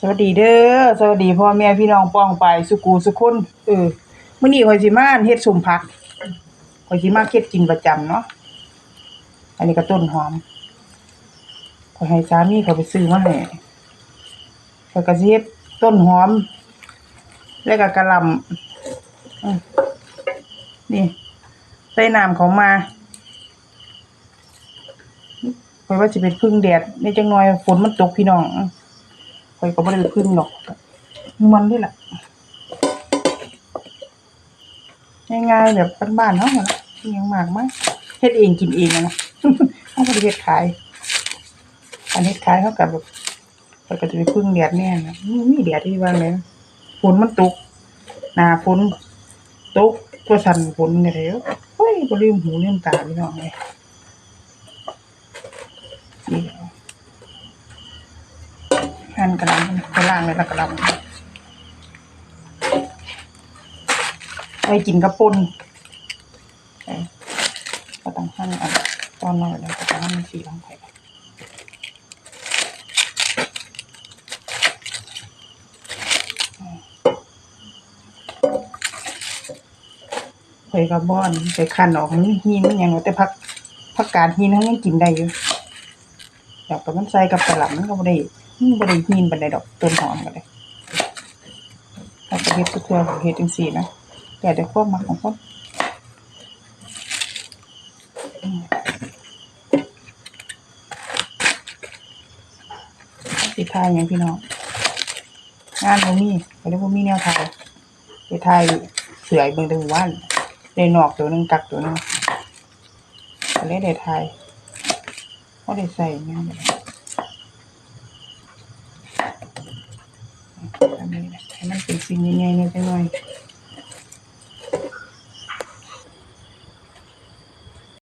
สวัสดีเด้อสวัสดีพ่อแม่พี่น้องป้องไปสุกูสุคนเออมื้อนี้ข่อยสิมาเฮ็ดสุ่มผักข่อยสิมาเฮ็ดกินประจำเนาะอันนี้ก็ต้นหอมข่อยให้สามีเขาไปซื้อมาให้ข่อยก็สิเฮ็ดต้นหอม แล้วก็กระลำนี่ใส่น้ำเขามาข่อยว่าสิเป็นพึ่งแดดในจังหน่อยฝนมันตกพี่น้อง ข่อยก็บ่ได้ไปพึ่งหรอกมันนี่แหละง่ายๆแบบบ้านๆเฮาหั่นล่ะอิหยังมากมายเฮ็ดเองกินเองนะเฮาบ่ได้เฮ็ดขาย อันเฮ็ดขายเฮาก็แบบข่อยก็จะไปพึ่งแดดแน่นะมีแดดที่ว่าเลยฝนมันตกหนาฝนตกก็สั่นฝนนี่แหละเฮ้ยบ่ลืมหูลืมตาพี่น้องเอ้ยนี่ กระหลำไปล่างเลยละกระหลำไปกินกระปุนก็ต้องหั่นเอันตอนน้อยแล้วก็ต้องหั่นสีลงไปไปกระบอนไปคันออกมันหินมันยังว่าแต่พักพักการหินเขายังกินได้อยู่อยากกับมันใส่กับกระหล่ำมันก็บ่ได้ บริยีนบันไดดอกต้นหอมกันเลยเราจะเฮ็ดทุกตัวเฮ็ดจังสี่นะแต่เด้ควบมักของควบติดทายอย่างพี่น้องงานผมมีเขาเรียกว่ามีแนวทายติดทายเสือยเบิ่งตะวันานได้นอกตัวนึงกักตัวนึงเขาเดทไทยเขาได้ใส่เนี่ยนี้นะ ให้มันเป็นสิ่งใหญ่ๆหน่อยจังหน่อย